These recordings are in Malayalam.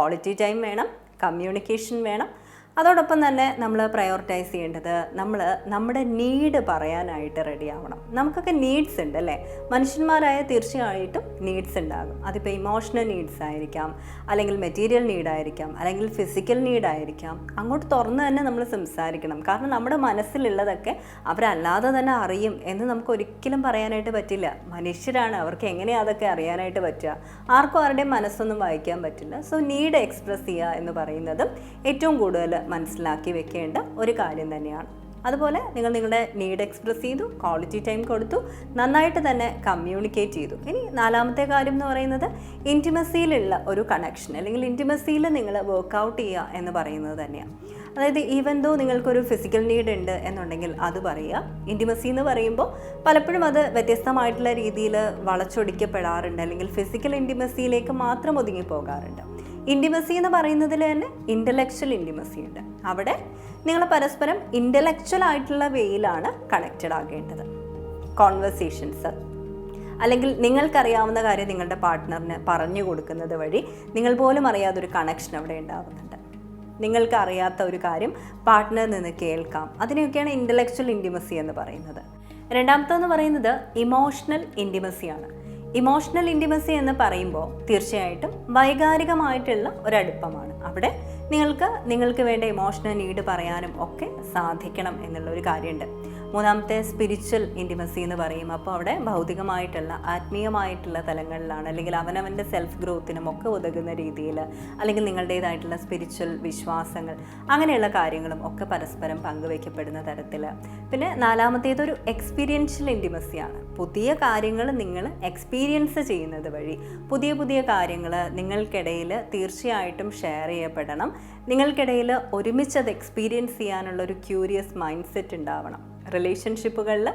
ക്വാളിറ്റി ടൈം വേണം കമ്മ്യൂണിക്കേഷൻ വേണം അതോടൊപ്പം തന്നെ നമ്മൾ പ്രയോറിറ്റൈസ് ചെയ്യേണ്ടത് നമ്മൾ നമ്മുടെ നീഡ് പറയാനായിട്ട് റെഡി ആവണം. നമുക്കൊക്കെ നീഡ്സ് ഉണ്ട് അല്ലേ? മനുഷ്യന്മാരായ തീർച്ചയായിട്ടും നീഡ്സ് ഉണ്ടാകും. അതിപ്പോൾ ഇമോഷണൽ നീഡ്സ് ആയിരിക്കാം അല്ലെങ്കിൽ മെറ്റീരിയൽ നീഡായിരിക്കാം അല്ലെങ്കിൽ ഫിസിക്കൽ നീഡായിരിക്കാം അങ്ങോട്ട് തുറന്ന് തന്നെ നമ്മൾ സംസാരിക്കണം. കാരണം നമ്മുടെ മനസ്സിലുള്ളതൊക്കെ അവരല്ലാതെ തന്നെ അറിയും എന്ന് നമുക്ക് ഒരിക്കലും പറയാനായിട്ട് പറ്റില്ല. മനുഷ്യരാണ് അവർക്ക് എങ്ങനെയാണ് അതൊക്കെ അറിയാനായിട്ട് പറ്റുക? ആർക്കും ആരുടെയും മനസ്സൊന്നും വായിക്കാൻ പറ്റില്ല. സോ നീഡ് എക്സ്പ്രസ് ചെയ്യുക എന്ന് പറയുന്നതും ഏറ്റവും കൂടുതൽ മനസ്സിലാക്കി വെക്കേണ്ട ഒരു കാര്യം തന്നെയാണ്. അതുപോലെ നിങ്ങൾ നിങ്ങളുടെ നീഡ് എക്സ്പ്രസ് ചെയ്തു ക്വാളിറ്റി ടൈം കൊടുത്തു നന്നായിട്ട് തന്നെ കമ്മ്യൂണിക്കേറ്റ് ചെയ്തു. ഇനി നാലാമത്തെ കാര്യം എന്ന് പറയുന്നത് ഇന്റിമസിയിലുള്ള ഒരു കണക്ഷൻ അല്ലെങ്കിൽ ഇന്റിമസിയിൽ നിങ്ങൾ വർക്കൗട്ട് ചെയ്യുക എന്ന് പറയുന്നത് തന്നെയാണ്. അതായത് ഈവൻ ദോ നിങ്ങൾക്കൊരു ഫിസിക്കൽ നീഡ് ഉണ്ട് എന്നുണ്ടെങ്കിൽ അത് പറയുക. ഇന്റിമസി എന്ന് പറയുമ്പോൾ പലപ്പോഴും അത് വ്യത്യസ്തമായിട്ടുള്ള രീതിയിൽ വളച്ചൊടിക്കപ്പെടാറുണ്ട് അല്ലെങ്കിൽ ഫിസിക്കൽ ഇന്റിമസിയിലേക്ക് മാത്രം ഒതുങ്ങി പോകാറുണ്ട് ഇന്റിമസി എന്ന് പറയുന്നതിൽ തന്നെ ഇന്റലക്ച്വൽ ഇന്റിമസി ഉണ്ട്. അവിടെ നിങ്ങൾ പരസ്പരം ഇന്റലക്ച്വൽ ആയിട്ടുള്ള വേയിലാണ് കണക്റ്റഡ് ആകേണ്ടത്. കോൺവെർസേഷൻസ് അല്ലെങ്കിൽ നിങ്ങൾക്കറിയാവുന്ന കാര്യം നിങ്ങളുടെ പാർട്ട്ണറിന് പറഞ്ഞു കൊടുക്കുന്നത് വഴി നിങ്ങൾ പോലും അറിയാതൊരു കണക്ഷൻ അവിടെ ഉണ്ടാകുന്നുണ്ട് നിങ്ങൾക്ക് അറിയാത്ത ഒരു കാര്യം പാർട്ട്ണറിൽ നിന്ന് കേൾക്കാം. അതിനെയൊക്കെയാണ് ഇന്റലക്ച്വൽ ഇന്റിമസി എന്ന് പറയുന്നത്. രണ്ടാമത്തെന്ന് പറയുന്നത് ഇമോഷണൽ ഇന്റിമസിയാണ് ഇമോഷണൽ ഇന്റിമസി എന്ന് പറയുമ്പോൾ തീർച്ചയായിട്ടും വൈകാരികമായിട്ടുള്ള ഒരടുപ്പമാണ്. അവിടെ നിങ്ങൾക്ക് നിങ്ങൾക്ക് വേണ്ട ഇമോഷണൽ നീഡ് പറയാനും ഒക്കെ സാധിക്കണം എന്നുള്ളൊരു കാര്യമുണ്ട്. മൂന്നാമത്തെ സ്പിരിച്വൽ ഇന്റിമസി എന്ന് പറയും. അപ്പോൾ അവിടെ ഭൗതികമായിട്ടുള്ള ആത്മീയമായിട്ടുള്ള തലങ്ങളിലാണ്. അല്ലെങ്കിൽ അവനവന്റെ സെൽഫ് ഗ്രോത്തിനും ഒക്കെ ഉതകുന്ന രീതിയിൽ അല്ലെങ്കിൽ നിങ്ങളുടേതായിട്ടുള്ള സ്പിരിച്വൽ വിശ്വാസങ്ങൾ അങ്ങനെയുള്ള കാര്യങ്ങളും ഒക്കെ പരസ്പരം പങ്കുവയ്ക്കപ്പെടുന്ന തരത്തിൽ. പിന്നെ നാലാമത്തേത് ഒരു എക്സ്പീരിയൻഷ്യൽ ഇന്റിമസിയാണ് പുതിയ കാര്യങ്ങൾ നിങ്ങൾ എക്സ്പീരിയൻസ് ചെയ്യുന്നത് വഴി പുതിയ പുതിയ കാര്യങ്ങൾ നിങ്ങൾക്കിടയിൽ തീർച്ചയായിട്ടും ഷെയർ ചെയ്യപ്പെടണം. നിങ്ങൾക്കിടയിൽ ഒരുമിച്ച് അത് എക്സ്പീരിയൻസ് ചെയ്യാനുള്ള ഒരു ക്യൂരിയസ് മൈൻഡ് സെറ്റ് ഉണ്ടാവണം. റിലേഷൻഷിപ്പുകളിൽ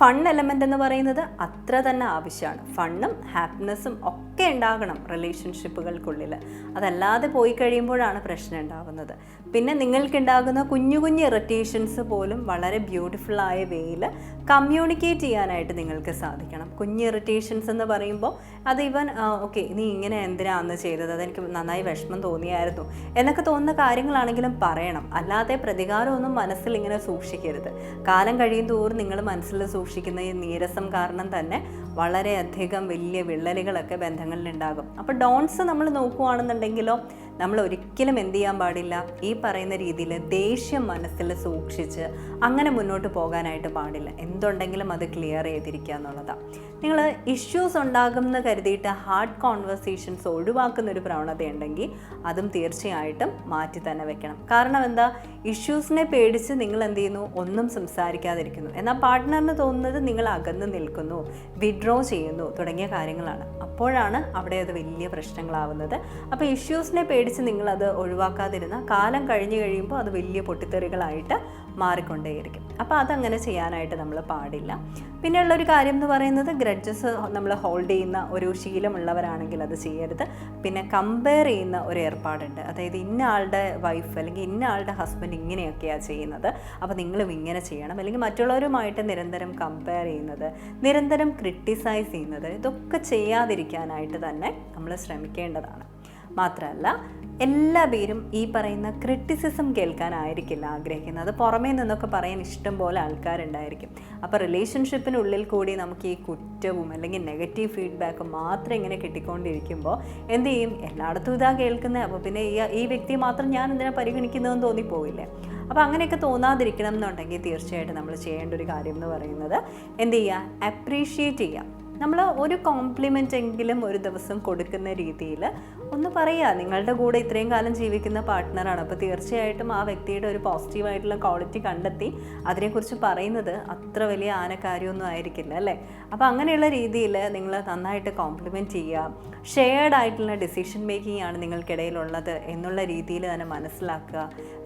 ഫൺ എലമെന്റ് എന്ന് പറയുന്നത് അത്ര തന്നെ ആവശ്യമാണ്. ഫണ്ണും ഹാപ്പിനെസ്സും ഒക്കെ ഉണ്ടാകണം റിലേഷൻഷിപ്പുകൾക്കുള്ളിൽ അതല്ലാതെ പോയി കഴിയുമ്പോഴാണ് പ്രശ്നം ഉണ്ടാകുന്നത് പിന്നെ നിങ്ങൾക്കുണ്ടാകുന്ന കുഞ്ഞു കുഞ്ഞു ഇറിറ്റേഷൻസ് പോലും വളരെ ബ്യൂട്ടിഫുള്ളായ വേയിൽ കമ്മ്യൂണിക്കേറ്റ് ചെയ്യാനായിട്ട് നിങ്ങൾക്ക് സാധിക്കണം. കുഞ്ഞു ഇറിറ്റേഷൻസ് എന്ന് പറയുമ്പോൾ അത് ഇവൻ ഓക്കെ നീ ഇങ്ങനെ എന്തിനാണെന്ന് ചെയ്തത്? അതെനിക്ക് നന്നായി വിഷമം തോന്നിയായിരുന്നു. എന്നൊക്കെ തോന്നുന്ന കാര്യങ്ങളാണെങ്കിലും പറയണം. അല്ലാതെ പ്രതികാരമൊന്നും മനസ്സിൽ ഇങ്ങനെ സൂക്ഷിക്കരുത്. കാലം കഴിയും തോറും നിങ്ങൾ മനസ്സിൽ സൂക്ഷിക്കുന്ന ഈ നീരസം കാരണം തന്നെ വളരെയധികം വലിയ വിള്ളലുകളൊക്കെ ബന്ധങ്ങളിലുണ്ടാകും. അപ്പോൾ ഡോൺസ് നമ്മൾ നോക്കുകയാണെന്നുണ്ടെങ്കിലോ നമ്മൾ ഒരിക്കലും എന്ത് ചെയ്യാൻ പാടില്ല? ഈ പറയുന്ന രീതിയിൽ ദേഷ്യം മനസ്സിൽ സൂക്ഷിച്ച് അങ്ങനെ മുന്നോട്ട് പോകാനായിട്ട് പാടില്ല. എന്തുണ്ടെങ്കിലും അത് ക്ലിയർ ചെയ്തിരിക്കുക എന്നുള്ളതാണ് നിങ്ങൾ ഇഷ്യൂസ് ഉണ്ടാകുമെന്ന് കരുതിയിട്ട് ഹാർഡ് കോൺവെർസേഷൻസ് ഒഴിവാക്കുന്ന ഒരു പ്രവണതയുണ്ടെങ്കിൽ അതും തീർച്ചയായിട്ടും മാറ്റി തന്നെ വെക്കണം. കാരണം എന്താ? ഇഷ്യൂസിനെ പേടിച്ച് നിങ്ങൾ എന്ത് ചെയ്യുന്നു? ഒന്നും സംസാരിക്കാതിരിക്കുന്നു. എന്നാൽ പാർട്ട്ണറിന് തോന്നുന്നത് നിങ്ങൾ അകന്ന് നിൽക്കുന്നു വിഡ്രോ ചെയ്യുന്നു തുടങ്ങിയ കാര്യങ്ങളാണ്. അപ്പോഴാണ് അവിടെ അത് വലിയ പ്രശ്നങ്ങളാവുന്നത്. അപ്പോൾ ഇഷ്യൂസിനെ പേടിച്ച് നിങ്ങളത് ഒഴിവാക്കാതിരുന്ന കാലം കഴിഞ്ഞ് കഴിയുമ്പോൾ അത് വലിയ പൊട്ടിത്തെറികളായിട്ട് മാറിക്കൊണ്ടേയിരിക്കും. അപ്പോൾ അതങ്ങനെ ചെയ്യാനായിട്ട് നമ്മൾ പാടില്ല. പിന്നെയുള്ളൊരു കാര്യം എന്ന് പറയുന്നത് ഗ്രഡ്ജസ് നമ്മൾ ഹോൾഡ് ചെയ്യുന്ന ഒരു ശീലമുള്ളവരാണെങ്കിൽ അത് ചെയ്യരുത്. പിന്നെ കമ്പയർ ചെയ്യുന്ന ഒരു ഏർപ്പാടുണ്ട്. അതായത് ഇന്ന ആളുടെ വൈഫ് അല്ലെങ്കിൽ ഇന്ന ആളുടെ ഹസ്ബൻഡ് ഇങ്ങനെയൊക്കെയാണ് ചെയ്യുന്നത്. അപ്പോൾ നിങ്ങളും ഇങ്ങനെ ചെയ്യണം. അല്ലെങ്കിൽ മറ്റുള്ളവരുമായിട്ട് നിരന്തരം കമ്പയർ ചെയ്യുന്നത് നിരന്തരം ക്രിട്ടിസൈസ് ചെയ്യുന്നത് ഇതൊക്കെ ചെയ്യാതിരിക്കാനായിട്ട് തന്നെ നമ്മൾ ശ്രമിക്കേണ്ടതാണ്. മാത്രമല്ല എല്ലാ പേരും ഈ പറയുന്ന ക്രിറ്റിസിസം കേൾക്കാനായിരിക്കില്ല ആഗ്രഹിക്കുന്നത്. പുറമേ നിന്നൊക്കെ പറയാൻ ഇഷ്ടം പോലെ ആൾക്കാരുണ്ടായിരിക്കും. അപ്പോൾ റിലേഷൻഷിപ്പിനുള്ളിൽ കൂടി നമുക്ക് ഈ കുറ്റവും അല്ലെങ്കിൽ നെഗറ്റീവ് ഫീഡ്ബാക്കും മാത്രം ഇങ്ങനെ കിട്ടിക്കൊണ്ടിരിക്കുമ്പോൾ എന്ത് ചെയ്യും? എല്ലായിടത്തും ഇതാ കേൾക്കുന്നത് അപ്പോൾ പിന്നെ ഈ ഈ വ്യക്തി മാത്രം ഞാൻ എന്തിനാ പരിഗണിക്കുന്നതെന്ന് തോന്നിപ്പോവില്ലേ? അപ്പോൾ അങ്ങനെയൊക്കെ തോന്നാതിരിക്കണം എന്നുണ്ടെങ്കിൽ തീർച്ചയായിട്ടും നമ്മൾ ചെയ്യേണ്ട ഒരു കാര്യം എന്ന് പറയുന്നത് എന്ത് ചെയ്യുക? അപ്രീഷിയേറ്റ് ചെയ്യുക. നമ്മൾ ഒരു കോംപ്ലിമെന്റ് എങ്കിലും ഒരു ദിവസം കൊടുക്കുന്ന രീതിയിൽ ഒന്ന് പറയുക നിങ്ങളുടെ കൂടെ ഇത്രയും കാലം ജീവിക്കുന്ന പാർട്ട്ണറാണ് അപ്പോൾ തീർച്ചയായിട്ടും ആ വ്യക്തിയുടെ ഒരു പോസിറ്റീവായിട്ടുള്ള ക്വാളിറ്റി കണ്ടെത്തി അതിനെക്കുറിച്ച് പറയുന്നത് അത്ര വലിയ ആനക്കാര്യമൊന്നും ആയിരിക്കില്ല അല്ലേ? അപ്പോൾ അങ്ങനെയുള്ള രീതിയിൽ നിങ്ങൾ നന്നായിട്ട് കോംപ്ലിമെന്റ് ചെയ്യുക. ഷെയർഡ് ആയിട്ടുള്ള ഡിസിഷൻ മേക്കിംഗ് ആണ് നിങ്ങൾക്കിടയിലുള്ളത് എന്നുള്ള രീതിയിൽ തന്നെ മനസ്സിലാക്കുക.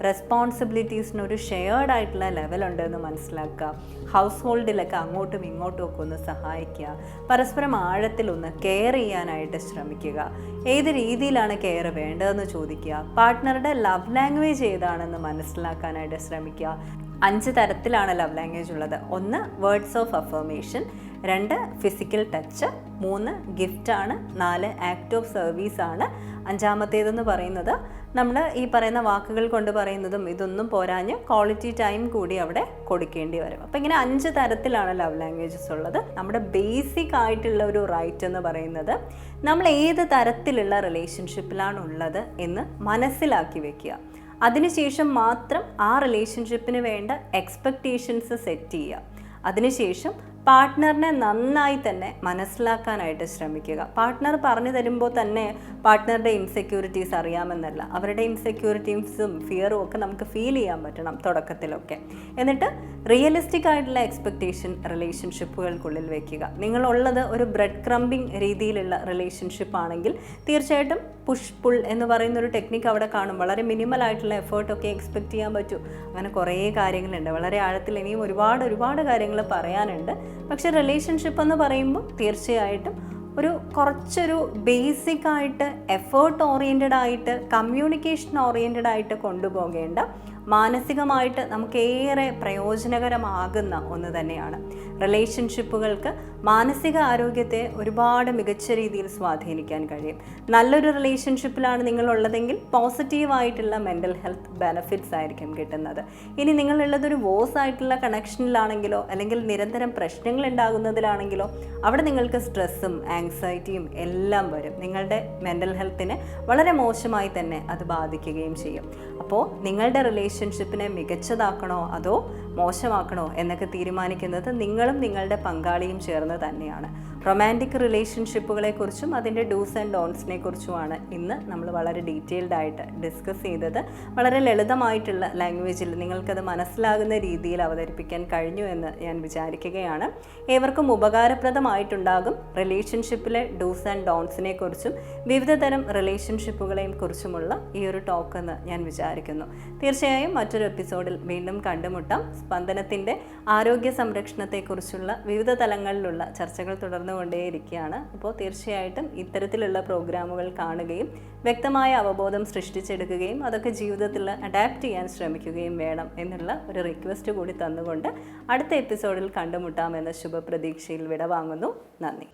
റെസ്പോൺസിബിലിറ്റീസിന് ഒരു ഷെയർഡ് ആയിട്ടുള്ള ലെവലുണ്ടെന്ന് മനസ്സിലാക്കുക. ഹൗസ് ഹോൾഡിലൊക്കെ അങ്ങോട്ടും ഇങ്ങോട്ടും ഒക്കെ ഒന്ന് സഹായിക്കുക. പരസ്പരം ആഴത്തിലൊന്ന് കെയർ ചെയ്യാനായിട്ട് ശ്രമിക്കുക. ഏത് രീതിയിലാണ് കെയർ വേണ്ടതെന്ന് ചോദിക്കുക. പാർട്ട്ണറുടെ ലവ് ലാംഗ്വേജ് ഏതാണെന്ന് മനസ്സിലാക്കാനായിട്ട് ശ്രമിക്കുക. അഞ്ച് തരത്തിലാണ് ലവ് ലാംഗ്വേജ് ഉള്ളത്. ഒന്ന് വേർഡ്സ് ഓഫ് അഫർമേഷൻ രണ്ട് ഫിസിക്കൽ ടച്ച് മൂന്ന് ഗിഫ്റ്റാണ് നാല് ആക്ട് ഓഫ് സർവീസാണ് അഞ്ചാമത്തേതെന്ന് പറയുന്നത് നമ്മൾ ഈ പറയുന്ന വാക്കുകൾ കൊണ്ട് പറയുന്നതും ഇതൊന്നും പോരാഞ്ഞ് ക്വാളിറ്റി ടൈം കൂടി അവിടെ കൊടുക്കേണ്ടി വരും. അപ്പോൾ ഇങ്ങനെ അഞ്ച് തരത്തിലാണ് ലവ് ലാംഗ്വേജസ് ഉള്ളത്. നമ്മുടെ ബേസിക് ആയിട്ടുള്ള ഒരു റൈറ്റ് എന്ന് പറയുന്നത് നമ്മൾ ഏത് തരത്തിലുള്ള റിലേഷൻഷിപ്പിലാണ് ഉള്ളത് എന്ന് മനസ്സിലാക്കി വെക്കുക. അതിനുശേഷം മാത്രം ആ റിലേഷൻഷിപ്പിന് വേണ്ട എക്സ്പെക്റ്റേഷൻസ് സെറ്റ് ചെയ്യുക. അതിനുശേഷം പാർട്ട്ണറിനെ നന്നായി തന്നെ മനസ്സിലാക്കാനായിട്ട് ശ്രമിക്കുക. പാർട്ട്ണർ പറഞ്ഞു തരുമ്പോൾ തന്നെ പാർട്ട്ണറുടെ ഇൻസെക്യൂരിറ്റീസ് അറിയാമെന്നല്ല. അവരുടെ ഇൻസെക്യൂരിറ്റീസും ഫിയറും ഒക്കെ നമുക്ക് ഫീൽ ചെയ്യാൻ പറ്റണം തുടക്കത്തിലൊക്കെ. എന്നിട്ട് റിയലിസ്റ്റിക് ആയിട്ടുള്ള എക്സ്പെക്റ്റേഷൻ റിലേഷൻഷിപ്പുകൾക്കുള്ളിൽ വെക്കുക. നിങ്ങളുള്ളത് ഒരു ബ്രെഡ് ക്രംബിംഗ് രീതിയിലുള്ള റിലേഷൻഷിപ്പ് ആണെങ്കിൽ തീർച്ചയായിട്ടും പുഷ് പുൾ എന്ന് പറയുന്ന ഒരു ടെക്നിക്ക് അവിടെ കാണും. വളരെ മിനിമൽ ആയിട്ടുള്ള എഫേർട്ടൊക്കെ എക്സ്പെക്ട് ചെയ്യാൻ പറ്റും. അങ്ങനെ കുറേ കാര്യങ്ങളുണ്ട്. വളരെ ആഴത്തിൽ ഇനിയും ഒരുപാട് ഒരുപാട് കാര്യങ്ങൾ പറയാനുണ്ട്. പക്ഷെ റിലേഷൻഷിപ്പ് എന്ന് പറയുമ്പോൾ തീർച്ചയായിട്ടും ഒരു കുറച്ചൊരു ബേസിക് ആയിട്ട് എഫേർട്ട് ഓറിയന്റഡ് ആയിട്ട് കമ്മ്യൂണിക്കേഷൻ ഓറിയന്റഡ് ആയിട്ട് കൊണ്ടുപോകേണ്ട മാനസികമായിട്ട് നമുക്കേറെ പ്രയോജനകരമാകുന്ന ഒന്ന് തന്നെയാണ്. റിലേഷൻഷിപ്പുകൾക്ക് മാനസിക ആരോഗ്യത്തെ ഒരുപാട് മികച്ച രീതിയിൽ സ്വാധീനിക്കാൻ കഴിയും. നല്ലൊരു റിലേഷൻഷിപ്പിലാണ് നിങ്ങളുള്ളതെങ്കിൽ പോസിറ്റീവായിട്ടുള്ള മെന്റൽ ഹെൽത്ത് ബെനഫിറ്റ്സ് ആയിരിക്കും കിട്ടുന്നത്. ഇനി നിങ്ങളുള്ളതൊരു വോസ് ആയിട്ടുള്ള കണക്ഷനിലാണെങ്കിലോ അല്ലെങ്കിൽ നിരന്തരം പ്രശ്നങ്ങൾ ഉണ്ടാകുന്നതിലാണെങ്കിലോ അവിടെ നിങ്ങൾക്ക് സ്ട്രെസ്സും ആങ്സൈറ്റിയും എല്ലാം വരും. നിങ്ങളുടെ മെന്റൽ ഹെൽത്തിനെ വളരെ മോശമായി തന്നെ അത് ബാധിക്കുകയും ചെയ്യും. അപ്പോൾ നിങ്ങളുടെ റിലേഷൻഷിപ്പിനെ മികച്ചതാക്കണോ അതോ മോശമാക്കണോ എന്നൊക്കെ തീരുമാനിക്കുന്നത് നിങ്ങളും നിങ്ങളുടെ പങ്കാളിയും ചേർന്ന് തന്നെയാണ്. റൊമാന്റിക് റിലേഷൻഷിപ്പുകളെ കുറിച്ചും അതിന്റെ ഡൂസ് ആൻഡ് ഡോൺസിനെ കുറിച്ചുമാണ് ഇന്ന് നമ്മൾ വളരെ ഡീറ്റെയിൽഡ് ആയിട്ട് ഡിസ്കസ് ചെയ്തത്. വളരെ ലളിതമായിട്ടുള്ള ലാംഗ്വേജിൽ നിങ്ങൾക്കത് മനസ്സിലാകുന്ന രീതിയിൽ അവതരിപ്പിക്കാൻ കഴിഞ്ഞു എന്ന് ഞാൻ വിചാരിക്കുകയാണ്. ഏവർക്കും ഉപകാരപ്രദമായിട്ടുണ്ടാകും റിലേഷൻഷിപ്പിലെ ഡൂസ് ആൻഡ് ഡോൺസിനെ കുറിച്ചും വിവിധ തരം റിലേഷൻഷിപ്പുകളെയും കുറിച്ചുമുള്ള ഈ ഒരു ടോക്ക് എന്ന് ഞാൻ വിചാരിക്കുന്നു. തീർച്ചയായും മറ്റൊരു എപ്പിസോഡിൽ വീണ്ടും കണ്ടുമുട്ടാം. സ്പന്ദനത്തിന്റെ ആരോഗ്യ സംരക്ഷണത്തെക്കുറിച്ചുള്ള വിവിധ തലങ്ങളിലുള്ള ചർച്ചകൾ തുടർന്നുകൊണ്ടേയിരിക്കുകയാണ്. അപ്പോൾ തീർച്ചയായിട്ടും ഇത്തരത്തിലുള്ള പ്രോഗ്രാമുകൾ കാണുകയും വ്യക്തമായ അവബോധം സൃഷ്ടിച്ചെടുക്കുകയും അതൊക്കെ ജീവിതത്തിൽ അഡാപ്റ്റ് ചെയ്യാൻ ശ്രമിക്കുകയും വേണം എന്നുള്ള ഒരു റിക്വസ്റ്റ് കൂടി തന്നുകൊണ്ട് അടുത്ത എപ്പിസോഡിൽ കണ്ടുമുട്ടാമെന്ന ശുഭപ്രതീക്ഷയിൽ വിടവാങ്ങുന്നു. നന്ദി.